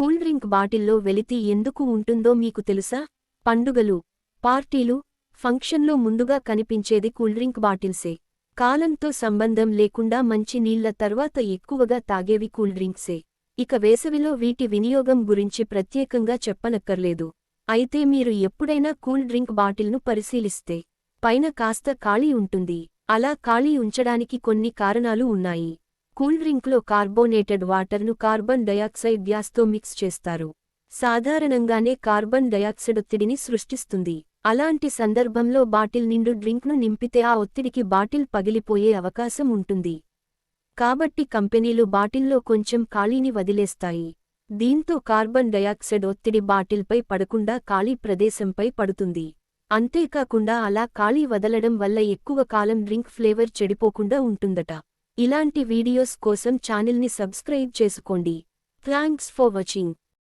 Cool drink బాటిల్లో వెలితి ఎందుకు ఉంటుందో మీకు తెలుసా? పండుగలు పార్టీలు ఫంక్షన్లో ముందుగా కనిపించేది కూల్ డ్రింక్ బాటిల్సే. కాలంతో సంబంధం లేకుండా మంచి నీళ్ళ తర్వాత ఎక్కువగా తాగేవి కూల్ డ్రింక్సే. ఇక వేసవిలో వీటి వినియోగం గురించి ప్రత్యేకంగా చెప్పనక్కర్లేదు. అయితే మీరు ఎప్పుడైనా కూల్ డ్రింక్ బాటిల్ను పరిశీలిస్తే పైన కాస్త ఖాళీ ఉంటుంది. అలా ఖాళీ ఉంచడానికి కొన్ని కారణాలు ఉన్నాయి. కూల్ డ్రింక్లో కార్బోనేటెడ్ వాటర్ను కార్బన్ డయాక్సైడ్ గ్యాస్తో మిక్స్ చేస్తారు. సాధారణంగానే కార్బన్ డయాక్సైడ్ ఒత్తిడిని సృష్టిస్తుంది. అలాంటి సందర్భంలో బాటిల్ నిండు డ్రింక్ను నింపితే ఆ ఒత్తిడికి బాటిల్ పగిలిపోయే అవకాశం ఉంటుంది. కాబట్టి కంపెనీలు బాటిల్లో కొంచెం ఖాళీని వదిలేస్తాయి. దీంతో కార్బన్ డయాక్సైడ్ ఒత్తిడి బాటిల్పై పడకుండా ఖాళీ ప్రదేశంపై పడుతుంది. అంతేకాకుండా అలా ఖాళీ వదలడం వల్ల ఎక్కువ కాలం డ్రింక్ ఫ్లేవర్ చెడిపోకుండా ఉంటుందట. ఇలాంటి వీడియోస్ కోసం ఛానల్ని సబ్స్క్రైబ్ చేసుకోండి. Thanks for watching.